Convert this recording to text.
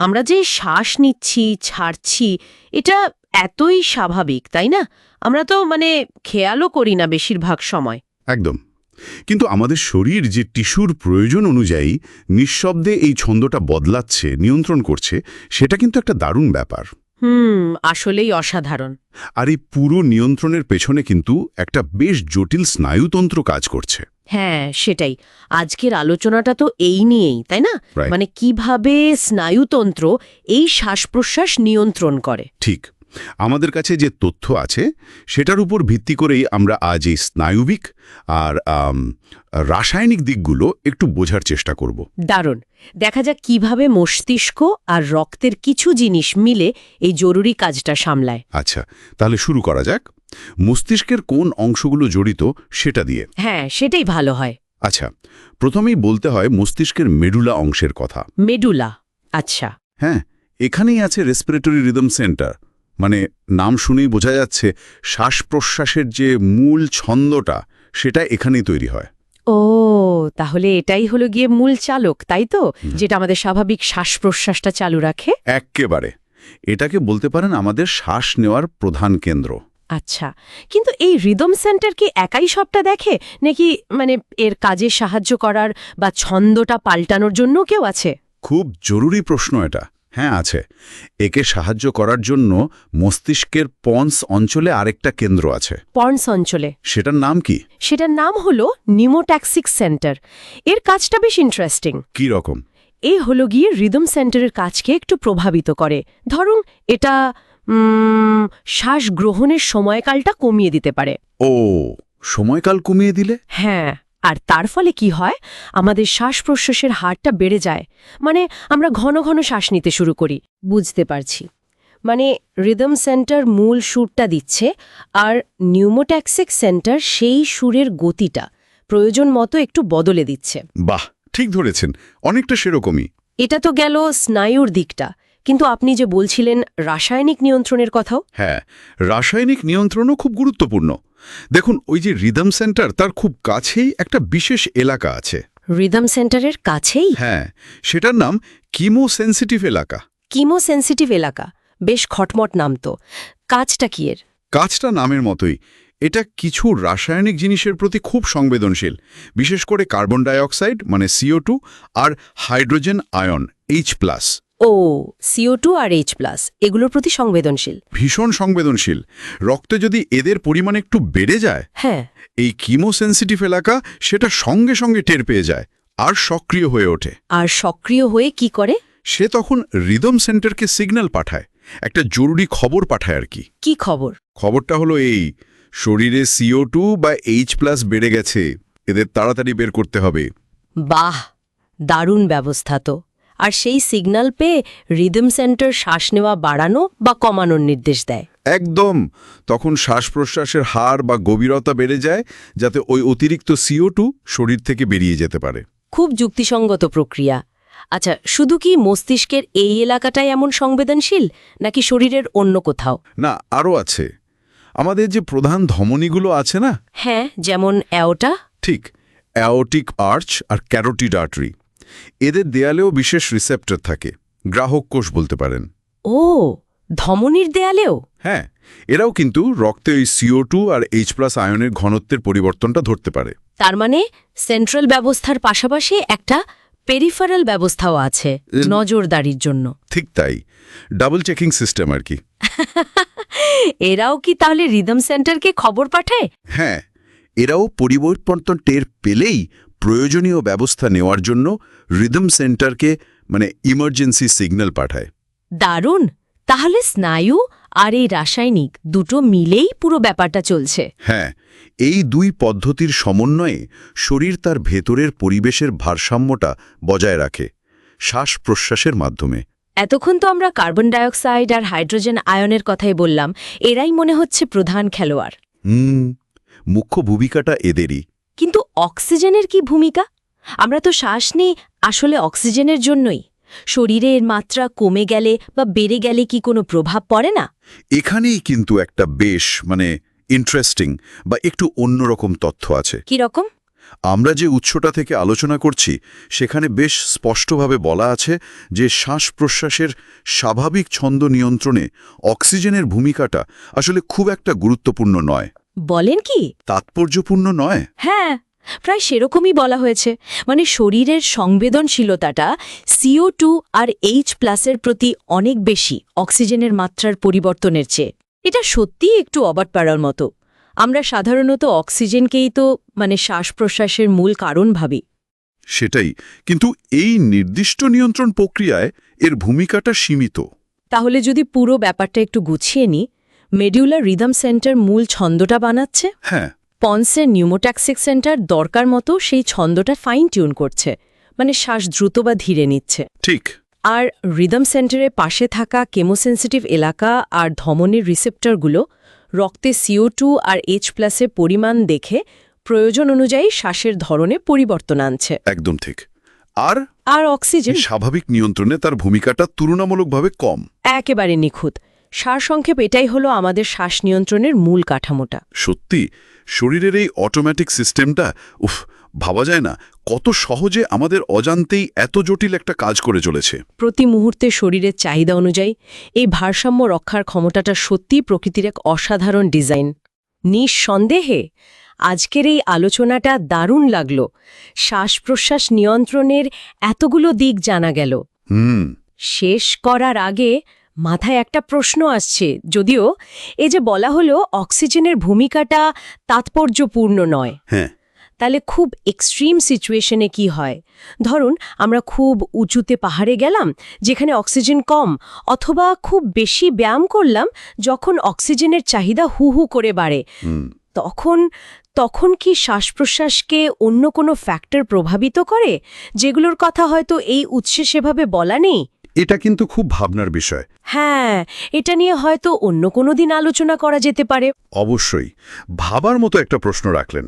আমরা যে শ্বাস নিচ্ছি ছাড়ছি এটা এতই স্বাভাবিক তাই না? আমরা তো মানে খেয়ালও করি না বেশিরভাগ সময়। একদম। কিন্তু আমাদের শরীর যে টিস্যুর প্রয়োজন অনুযায়ী নিঃশব্দে এই ছন্দটা বদলাচ্ছে নিয়ন্ত্রণ করছে সেটা কিন্তু একটা দারুণ ব্যাপার। হুম আসলেই অসাধারণ। আর এই পুরো নিয়ন্ত্রণের পেছনে কিন্তু একটা বেশ জটিল স্নায়ুতন্ত্র কাজ করছে। হ্যাঁ সেটাই। আজকের আলোচনাটা তো এই নিয়েই তাই না? মানে কীভাবে স্নায়ুতন্ত্র এই শ্বাস প্রশ্বাস নিয়ন্ত্রণ করে। ঠিক। আমাদের কাছে যে তথ্য আছে সেটার উপর ভিত্তি করেই আমরা আজ এই স্নায়ুবিক আর রাসায়নিক দিকগুলো একটু বোঝার চেষ্টা করব। দারুণ। দেখা যাক কীভাবে মস্তিষ্ক আর রক্তের কিছু জিনিস মিলে এই জরুরি কাজটা সামলায়। আচ্ছা তাহলে শুরু করা যাক। মস্তিষ্কের কোন অংশগুলো জড়িত সেটা দিয়ে। হ্যাঁ সেটাই ভালো হয়। আচ্ছা প্রথমেই বলতে হয় মস্তিষ্কের মেডুলা অংশের কথা। মেডুলা আচ্ছা। হ্যাঁ এখানেই আছে রেসপিরেটরি রিদম সেন্টার মানে নাম শুনেই বোঝা যাচ্ছে শ্বাস প্রশ্বাসের যে মূল ছন্দটা সেটা এখানেই তৈরি হয়। ও তাহলে এটাই হলো গিয়ে মূল চালক তাই তো? যেটা আমাদের স্বাভাবিক শ্বাস প্রশ্বাসটা চালু রাখে? এক্কেবারে। এটাকে বলতে পারেন আমাদের শ্বাস নেওয়ার প্রধান কেন্দ্র। আচ্ছা কিন্তু এই রিদম সেন্টার কি একাই সবটা দেখে? নাকি মানে এর কাজে সাহায্য করার বা ছন্দটা পাল্টানোর জন্য কেউ আছে? খুব জরুরি প্রশ্ন এটা। হ্যাঁ আছে। একে সাহায্য করার জন্য মস্তিষ্কের পন্স অঞ্চলে আরেকটা কেন্দ্র আছে। পর্নস অঞ্চলে। সেটার নাম কি? সেটার নাম হলো নিমোট্যাক্সিক সেন্টার। এর কাজটা বেশ ইন্টারেস্টিং। কি রকম? এই হলো গিয়ে রিদম সেন্টারের কাজকে একটু প্রভাবিত করে। ধরুন এটা শ্বাস গ্রহণের সময়কালটা কমিয়ে দিতে পারে। ও সময়কাল কমিয়ে দিলে? হ্যাঁ। আর তার ফলে কি হয়? আমাদের শ্বাস প্রশ্বাসের হারটা বেড়ে যায়। মানে আমরা ঘন ঘন শ্বাস নিতে শুরু করি। বুঝতে পারছি। মানে রিদম সেন্টার মূল সুরটা দিচ্ছে আর নিউমোট্যাক্সিক সেন্টার সেই সুরের গতিটা প্রয়োজন মতো একটু বদলে দিচ্ছে। বাহ! ঠিক ধরেছেন। অনেকটা সেরকমই। এটা তো গেল স্নায়ুর দিকটা। কিন্তু আপনি যে বলছিলেন রাসায়নিক নিয়ন্ত্রণের কথাও? হ্যাঁ রাসায়নিক নিয়ন্ত্রণও খুব গুরুত্বপূর্ণ। দেখুন ওই যে রিদম সেন্টার তার খুব কাছেই একটা বিশেষ এলাকা আছে। রিদম সেন্টারের কাছেই? হ্যাঁ সেটার নাম কিমো কিমোসেন্সিটিভ এলাকা। কিমো কিমোসেন্সিটিভ এলাকা। বেশ খটমট নাম তো। কাজটা কি এর? কাজটা নামের মতোই। এটা কিছু রাসায়নিক জিনিসের প্রতি খুব সংবেদনশীল। বিশেষ করে কার্বন ডাইঅক্সাইড মানে সিও আর হাইড্রোজেন আয়ন এইচ প্লাস। ও সিও টু আর এইচ প্লাস এগুলোর প্রতি সংবেদনশীল। ভীষণ সংবেদনশীল। রক্তে যদি এদের পরিমাণ একটু বেড়ে যায় হ্যাঁ। এই কিমোসেন্সিটিভ এলাকা সেটা সঙ্গে সঙ্গে টের পেয়ে যায় আর সক্রিয় হয়ে ওঠে। আর সক্রিয় হয়ে কি করে? সে তখন রিদম সেন্টারকে সিগন্যাল পাঠায় একটা জরুরি খবর পাঠায় আর কি। কি খবর? খবরটা হলো এই শরীরে সিও বা এইচ প্লাস বেড়ে গেছে এদের তাড়াতাড়ি বের করতে হবে। বাহ দারুণ ব্যবস্থা তো। আর সেই সিগন্যাল পেয়ে রিদম সেন্টার শ্বাস নেওয়া বাড়ানো বা কমানোর নির্দেশ দেয়। একদম। তখন শ্বাস প্রশ্বাসের হার বা গভীরতা বেড়ে যায় যাতে ওই অতিরিক্ত সিও শরীর থেকে বেরিয়ে যেতে পারে। খুব যুক্তিসঙ্গত প্রক্রিয়া। আচ্ছা শুধু কি মস্তিষ্কের এই এলাকাটাই এমন সংবেদনশীল নাকি শরীরের অন্য কোথাও? না আরও আছে। আমাদের যে প্রধান ধমনীগুলো আছে না? হ্যাঁ যেমন অ্যাওটা। ঠিক অ্যাওটিক আর্চ আর ক্যারোটিড আর্টারি। এদের দেয়ালেও বিশেষ রিসেপ্টর থাকে। গ্রাহক কোষ বলতে পারেন। ও ধমনির দেয়ালেও? হ্যাঁ এরাও কিন্তু রক্তে ওই সিও আর এইচ প্লাস আয়নের ঘনত্বের পরিবর্তনটা ধরতে পারে। তার মানে সেন্ট্রাল ব্যবস্থার পাশাপাশি একটা পেরিফারাল ব্যবস্থাও আছে নজরদারির জন্য। ঠিক তাই। ডাবল চেকিং সিস্টেম আর কি। এরাও কি তাহলে রিদম সেন্টারকে খবর পাঠায়? হ্যাঁ এরাও পরিবর্তন টের পেলেই প্রয়োজনীয় ব্যবস্থা নেওয়ার জন্য রিদম সেন্টারকে মানে ইমার্জেন্সি সিগন্যাল পাঠায়। দারুণ! তাহলে স্নায়ু আর এই রাসায়নিক দুটো মিলেই পুরো ব্যাপারটা চলছে। হ্যাঁ এই দুই পদ্ধতির সমন্বয়ে শরীর তার ভেতরের পরিবেশের ভারসাম্যটা বজায় রাখে শ্বাস প্রশ্বাসের মাধ্যমে। এতক্ষণ তো আমরা কার্বন ডাইঅক্সাইড আর হাইড্রোজেন আয়নের কথাই বললাম এরাই মনে হচ্ছে প্রধান খেলোয়াড়। হুম মুখ্য ভূমিকাটা এদেরই। কিন্তু অক্সিজেনের কি ভূমিকা? আমরা তো শ্বাস নিই আসলে অক্সিজেনের জন্যই। শরীরে এর মাত্রা কমে গেলে বা বেড়ে গেলে কি কোনো প্রভাব পড়ে না? এখানেই কিন্তু একটা বেশ মানে ইন্টারেস্টিং বা একটু অন্যরকম তথ্য আছে। কি রকম? আমরা যে উৎসটা থেকে আলোচনা করছি সেখানে বেশ স্পষ্টভাবে বলা আছে যে শ্বাস প্রশ্বাসের স্বাভাবিক ছন্দ নিয়ন্ত্রণে অক্সিজেনের ভূমিকাটা আসলে খুব একটা গুরুত্বপূর্ণ নয়। বলেন কি? তাৎপর্যপূর্ণ নয়। হ্যাঁ প্রায় সেরকমই বলা হয়েছে। মানে শরীরের সংবেদনশীলতাটা সিও টু আর এইচ প্লাসের প্রতি অনেক বেশি অক্সিজেনের মাত্রার পরিবর্তনের চেয়ে। এটা সত্যিই একটু অবাক পাড়ার মতো। আমরা সাধারণত অক্সিজেনকেই তো মানে শ্বাস প্রশ্বাসের মূল কারণ ভাবি। সেটাই কিন্তু এই নির্দিষ্ট নিয়ন্ত্রণ প্রক্রিয়ায় এর ভূমিকাটা সীমিত। তাহলে যদি পুরো ব্যাপারটা একটু গুছিয়ে নিই মেডিউলার রিদম সেন্টার মূল ছন্দটা বানাচ্ছে। হ্যাঁ। পন্সের নিউমোট্যাক্সিক সেন্টার দরকার মতো সেই ছন্দটা ফাইন টিউন করছে। মানে শ্বাস দ্রুত বা ধীরে নিচ্ছে। ঠিক। আর রিদম সেন্টারের পাশে থাকা কেমোসেন্সিটিভ এলাকা আর ধমনের রিসেপ্টরগুলো রক্তে সিও টু আর এইচ প্লাসের পরিমাণ দেখে প্রয়োজন অনুযায়ী শ্বাসের ধরনে পরিবর্তন আনছে। একদম ঠিক। আর? আর অক্সিজেন। স্বাভাবিক নিয়ন্ত্রণে তার ভূমিকাটা তুলনামূলকভাবে কম। একেবারে নিখুঁত। সারসংক্ষেপ এটাই হলো আমাদের শ্বাস নিয়ন্ত্রণের মূল কাঠামোটা। সত্যি? শরীরের এই অটোমেটিক সিস্টেমটা উফ ভাবা যায় না কত সহজে আমাদের অজান্তেই এত জটিল একটা কাজ করে চলেছে। প্রতি মুহূর্তে শরীরের চাহিদা অনুযায়ী এই ভারসাম্য রক্ষার ক্ষমতাটা সত্যিই প্রকৃতির এক অসাধারণ ডিজাইন। নিঃসন্দেহে আজকের এই আলোচনাটা দারুণ লাগল। শ্বাস প্রশ্বাস নিয়ন্ত্রণের এতগুলো দিক জানা গেল। হুম। শেষ করার আগে মাথায় একটা প্রশ্ন আসছে যদিও এই যে বলা হলো অক্সিজেনের ভূমিকাটা তাৎপর্যপূর্ণ নয়। হ্যাঁ। তাহলে খুব এক্সট্রিম সিচুয়েশনে কি হয়? ধরুন আমরা খুব উঁচুতে পাহাড়ে গেলাম যেখানে অক্সিজেন কম অথবা খুব বেশি ব্যায়াম করলাম যখন অক্সিজেনের চাহিদা হু হু করে বাড়ে। তখন তখন কি শ্বাস প্রশ্বাসকে অন্য কোনো ফ্যাক্টর প্রভাবিত করে? যেগুলোর কথা হয়তো এই উৎসে সেভাবে বলা নেই? এটা কিন্তু খুব ভাবনার বিষয়। হ্যাঁ এটা নিয়ে হয়তো অন্য কোনো দিন আলোচনা করা যেতে পারে। অবশ্যই ভাবার মতো একটা প্রশ্ন রাখলেন।